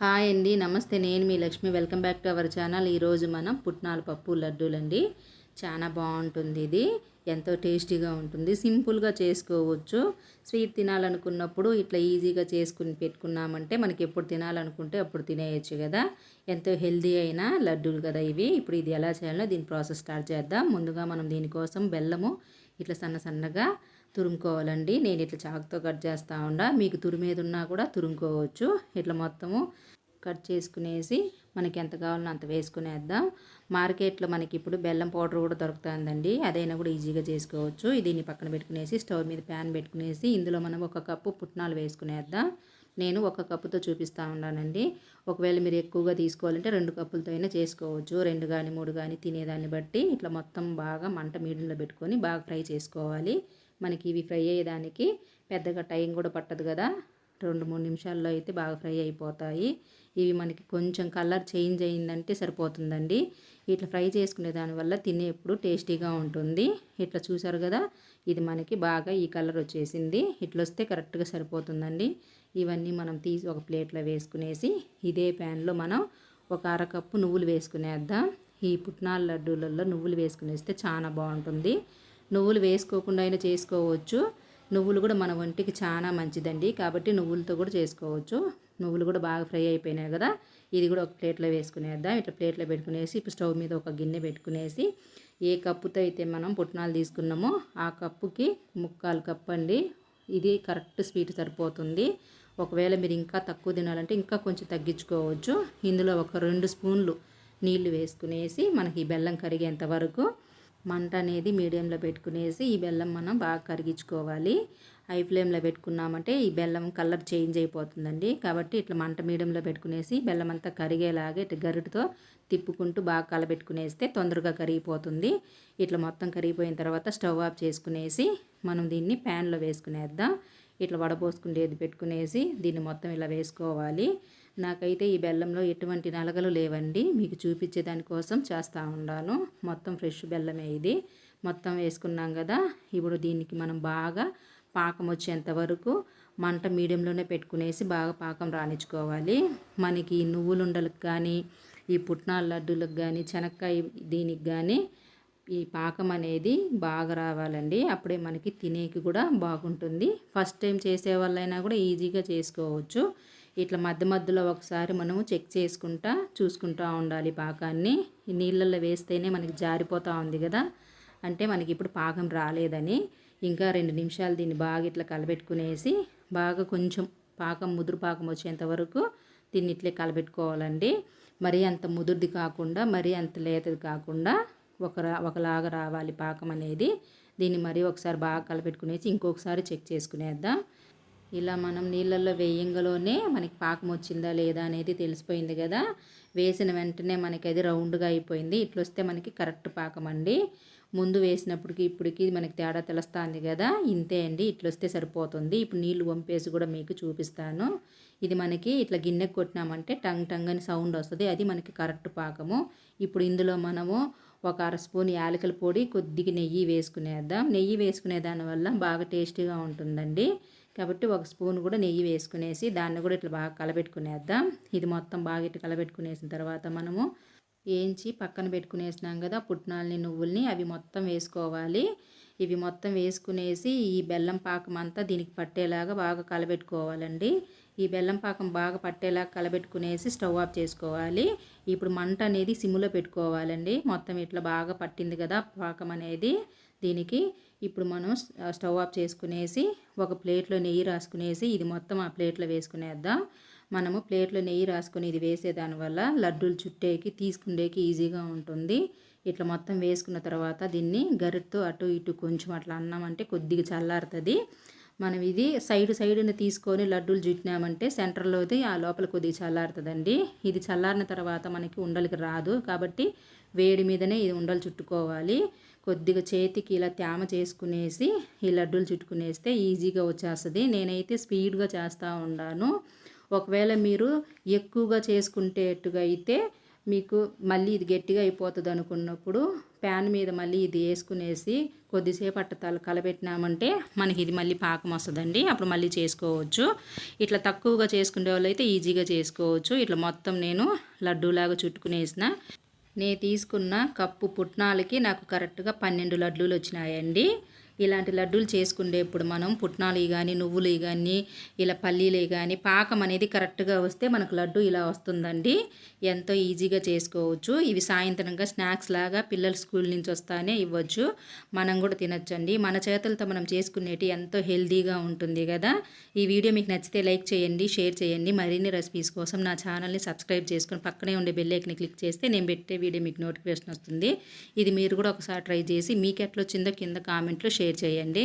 Hi అండి నమస్తే. నేను మీ Lakshmi. Welcome back to our channel. ఈరోజు మనం పుట్నాల పప్పు లడ్డూలండి చాలా బాగుంటుంది ఇది. ఎంతో టేస్టీగా ఉంటుంది. సింపుల్గా చేసుకోవచ్చు. స్వీట్ తినాలనుకున్నప్పుడు ఇట్లా ఈజీగా చేసుకుని పెట్టుకున్నామంటే మనకి ఎప్పుడు తినాలనుకుంటే అప్పుడు తినేయచ్చు కదా. ఎంతో హెల్దీ అయిన లడ్డూలు కదా ఇవి. ఇప్పుడు ఇది ఎలా చేయాలో దీని ప్రాసెస్ స్టార్ట్ చేద్దాం. ముందుగా మనం దీనికోసం బెల్లము ఇట్లా సన్న సన్నగా తురుముకోవాలండి. నేను ఇట్లా చాకుతో కట్ చేస్తూ ఉండా మీకు తురిమేది ఉన్నా కూడా తురుముకోవచ్చు. ఇట్లా మొత్తము కట్ చేసుకునేసి మనకి ఎంత కావాలన్నా అంత వేసుకునేద్దాం. మార్కెట్లో మనకి ఇప్పుడు బెల్లం పౌడర్ కూడా దొరుకుతుందండి. అదైనా కూడా ఈజీగా చేసుకోవచ్చు. దీన్ని పక్కన పెట్టుకునేసి స్టవ్ మీద ప్యాన్ పెట్టుకునేసి ఇందులో మనం ఒక కప్పు పుట్నాలు వేసుకునేద్దాం. నేను ఒక కప్పుతో చూపిస్తూ ఉన్నానండి. ఒకవేళ మీరు ఎక్కువగా తీసుకోవాలంటే రెండు కప్పులతో అయినా చేసుకోవచ్చు. రెండు కానీ మూడు కానీ తినేదాన్ని బట్టి ఇట్లా మొత్తం బాగా మంట మీడియంలో పెట్టుకొని బాగా ఫ్రై చేసుకోవాలి. మనకి ఇవి ఫ్రై అయ్యేదానికి పెద్దగా టైం కూడా పట్టదు కదా. రెండు మూడు నిమిషాల్లో అయితే బాగా ఫ్రై అయిపోతాయి. ఇవి మనకి కొంచెం కలర్ చేంజ్ అయిందంటే సరిపోతుందండి. ఇట్లా ఫ్రై చేసుకునే దానివల్ల తినేప్పుడు టేస్టీగా ఉంటుంది. ఇట్లా చూసారు కదా ఇది మనకి బాగా ఈ కలర్ వచ్చేసింది. ఇట్లా వస్తే కరెక్ట్గా సరిపోతుందండి. ఇవన్నీ మనం తీసి ఒక ప్లేట్లో వేసుకునేసి ఇదే ప్యాన్లో మనం ఒక అరకప్పు నువ్వులు వేసుకునేద్దాం. ఈ పుట్నాల లడ్డూలలో నువ్వులు వేసుకునేస్తే చాలా బాగుంటుంది. నువ్వులు వేసుకోకుండా అయినా చేసుకోవచ్చు. నువ్వులు కూడా మన ఒంటికి చాలా మంచిదండి. కాబట్టి నువ్వులతో కూడా చేసుకోవచ్చు. నువ్వులు కూడా బాగా ఫ్రై అయిపోయినాయి కదా. ఇది కూడా ఒక ప్లేట్లో వేసుకునేద్దాం. ఇట్లా ప్లేట్లో పెట్టుకునేసి ఇప్పుడు స్టవ్ మీద ఒక గిన్నె పెట్టుకునేసి ఏ కప్పుతో అయితే మనం పుట్నాలు తీసుకున్నామో ఆ కప్పుకి ముక్కాలు కప్పు అండి. ఇది కరెక్ట్ స్వీట్ సరిపోతుంది. ఒకవేళ మీరు ఇంకా తక్కువ తినాలంటే ఇంకా కొంచెం తగ్గించుకోవచ్చు. ఇందులో ఒక రెండు స్పూన్లు నీళ్ళు వేసుకునేసి మనకి బెల్లం కరిగేంత వరకు మంట అనేది మీడియంలో పెట్టుకునేసి ఈ బెల్లం మనం బాగా కరిగించుకోవాలి. హై ఫ్లేమ్లో పెట్టుకున్నామంటే ఈ బెల్లం కలర్ చేంజ్ అయిపోతుందండి. కాబట్టి ఇట్లా మంట మీడియంలో పెట్టుకునేసి బెల్లం అంతా కరిగేలాగా ఇట్లా గరిటతో తిప్పుకుంటూ బాగా కలబెట్టుకునేస్తే తొందరగా కరిగిపోతుంది. ఇట్లా మొత్తం కరిగిపోయిన తర్వాత స్టవ్ ఆఫ్ చేసుకునేసి మనం దీన్ని ప్యాన్లో వేసుకునేద్దాం. ఇట్లా వడపోసుకుండేది పెట్టుకునేసి దీన్ని మొత్తం ఇలా వేసుకోవాలి. నాకైతే ఈ బెల్లంలో ఎటువంటి నలగలు లేవండి. మీకు చూపించే దానికోసం చేస్తూ ఉన్నాను మొత్తం ఫ్రెష్ బెల్లమే ఇది. మొత్తం వేసుకున్నాం కదా. ఇప్పుడు దీనికి మనం బాగా పాకం వచ్చేంత వరకు మంట మీడియంలోనే పెట్టుకునేసి బాగా పాకం రాణించుకోవాలి. మనకి నువ్వులుండలకు కానీ ఈ పుట్నాల లడ్డూలకు కానీ శనక్కాయ దీనికి కానీ ఈ పాకం అనేది బాగా రావాలండి. అప్పుడే మనకి తినేకి కూడా బాగుంటుంది. ఫస్ట్ టైం చేసే వాళ్ళైనా కూడా ఈజీగా చేసుకోవచ్చు. ఇట్లా మధ్య మధ్యలో ఒకసారి మనము చెక్ చేసుకుంటా చూసుకుంటూ ఉండాలి పాకాన్ని. నీళ్ళల్లో వేస్తేనే మనకి జారిపోతూ ఉంది కదా. అంటే మనకి ఇప్పుడు పాకం రాలేదని. ఇంకా రెండు నిమిషాలు దీన్ని బాగా ఇట్లా కలబెట్టుకునేసి బాగా కొంచెం పాకం ముదురు పాకం వచ్చేంత వరకు దీన్ని ఇట్లే కలబెట్టుకోవాలండి. మరీ అంత ముదురుది కాకుండా మరీ అంత లేతది కాకుండా ఒక ఒకలాగా రావాలి పాకం అనేది. దీన్ని మరీ ఒకసారి బాగా కలపెట్టుకునేసి ఇంకొకసారి చెక్ చేసుకునేద్దాం. ఇలా మనం నీళ్ళల్లో వేయంగలోనే మనకి పాకం వచ్చిందా లేదా అనేది తెలిసిపోయింది కదా. వేసిన వెంటనే మనకి అది రౌండ్గా అయిపోయింది. ఇట్లా వస్తే మనకి కరెక్ట్ పాకం అండి. ముందు వేసినప్పటికి ఇప్పటికి మనకి తేడా తెలుస్తుంది కదా. ఇంతే అండి. ఇట్లా వస్తే సరిపోతుంది. ఇప్పుడు నీళ్ళు వంపేసి కూడా మీకు చూపిస్తాను. ఇది మనకి ఇట్లా గిన్నెకు కొట్టినామంటే టంగ్ టంగ్ అని సౌండ్ వస్తుంది. అది మనకి కరెక్ట్ పాకము. ఇప్పుడు ఇందులో మనము ఒక అర స్పూన్ యాలకల పొడి కొద్దిగా నెయ్యి వేసుకునేద్దాం. నెయ్యి వేసుకునే దానివల్ల బాగా టేస్టీగా ఉంటుందండి. కాబట్టి ఒక స్పూన్ కూడా నెయ్యి వేసుకునేసి దాన్ని కూడా ఇట్లా బాగా కలబెట్టుకునేద్దాం. ఇది మొత్తం బాగా ఇట్లా కలబెట్టుకునేసిన తర్వాత మనము వేయించి పక్కన పెట్టుకునేసినాం కదా పుట్నాలని నువ్వుల్ని అవి మొత్తం వేసుకోవాలి. ఇవి మొత్తం వేసుకునేసి ఈ బెల్లం పాకం అంతా దీనికి పట్టేలాగా బాగా కలబెట్టుకోవాలండి. ఈ బెల్లం పాకం బాగా పట్టేలాగా కలబెట్టుకునేసి స్టవ్ ఆఫ్ చేసుకోవాలి. ఇప్పుడు మంట అనేది సిమ్లో పెట్టుకోవాలండి. మొత్తం ఇట్లా బాగా పట్టింది కదా పాకం అనేది. దీనికి ఇప్పుడు మనం స్టవ్ ఆఫ్ చేసుకునేసి ఒక ప్లేట్లో నెయ్యి రాసుకునేసి ఇది మొత్తం ఆ ప్లేట్లో వేసుకునేద్దాం. మనము ప్లేట్లో నెయ్యి రాసుకొని ఇది వేసేదానివల్ల లడ్డూలు చుట్టేకి తీసుకునేకి ఈజీగా ఉంటుంది. ఇట్లా మొత్తం వేసుకున్న తర్వాత దీన్ని గరిటతో అటు ఇటు కొంచెం అట్లా అన్నామంటే కొద్దిగా చల్లారుతుంది. మనం ఇది సైడ్ సైడ్ని తీసుకొని లడ్డూలు చుట్టినామంటే సెంటర్లోది ఆ లోపల కొద్దిగా చల్లారుతుందండి. ఇది చల్లారిన తర్వాత మనకి ఉండలకి రాదు కాబట్టి వేడి మీదనే ఇది ఉండలు చుట్టుకోవాలి. కొద్దిగా చేతికి ఇలా తేమ చేసుకునేసి ఈ లడ్డూలు చుట్టుకునేస్తే ఈజీగా వచ్చేస్తుంది. నేనైతే స్పీడ్గా చేస్తూ ఉన్నాను. ఒకవేళ మీరు ఎక్కువగా చేసుకుంటేట్టుగా అయితే మీకు మళ్ళీ ఇది గట్టిగా అయిపోతుంది అనుకున్నప్పుడు ప్యాన్ మీద మళ్ళీ ఇది వేసుకునేసి కొద్దిసేపు అట్ట తల కలబెట్టినామంటే మనకి ఇది మళ్ళీ పాకం వస్తుందండి. అప్పుడు మళ్ళీ చేసుకోవచ్చు. ఇట్లా తక్కువగా చేసుకునే వాళ్ళు అయితే ఈజీగా చేసుకోవచ్చు. ఇట్లా మొత్తం నేను లడ్డూలాగా చుట్టుకునేసిన. నేను తీసుకున్న కప్పు పుట్నాలకి నాకు కరెక్ట్గా పన్నెండు లడ్డూలు వచ్చినాయండి. ఇలాంటి లడ్డూలు చేసుకునేప్పుడు మనం పుట్నాలు కానీ నువ్వులు కానీ ఇలా పల్లీలు కానీ పాకం అనేది కరెక్ట్గా వస్తే మనకు లడ్డు ఇలా వస్తుందండి. ఎంతో ఈజీగా చేసుకోవచ్చు. ఇవి సాయంత్రంగా స్నాక్స్ లాగా పిల్లలు స్కూల్ నుంచి వస్తానే ఇవ్వచ్చు. మనం కూడా తినొచ్చండి. మన చేతులతో మనం చేసుకునేటి ఎంతో హెల్తీగా ఉంటుంది కదా. ఈ వీడియో మీకు నచ్చితే లైక్ చేయండి షేర్ చేయండి. మరిన్ని రెసిపీస్ కోసం నా ఛానల్ని సబ్స్క్రైబ్ చేసుకొని పక్కనే ఉండే బెల్లైక్ని క్లిక్ చేస్తే నేను పెట్టే వీడియో మీకు నోటిఫికేషన్ వస్తుంది. ఇది మీరు కూడా ఒకసారి ట్రై చేసి మీకు ఎట్లా వచ్చిందో కింద కామెంట్లో షేర్ షేర్ చేయండి.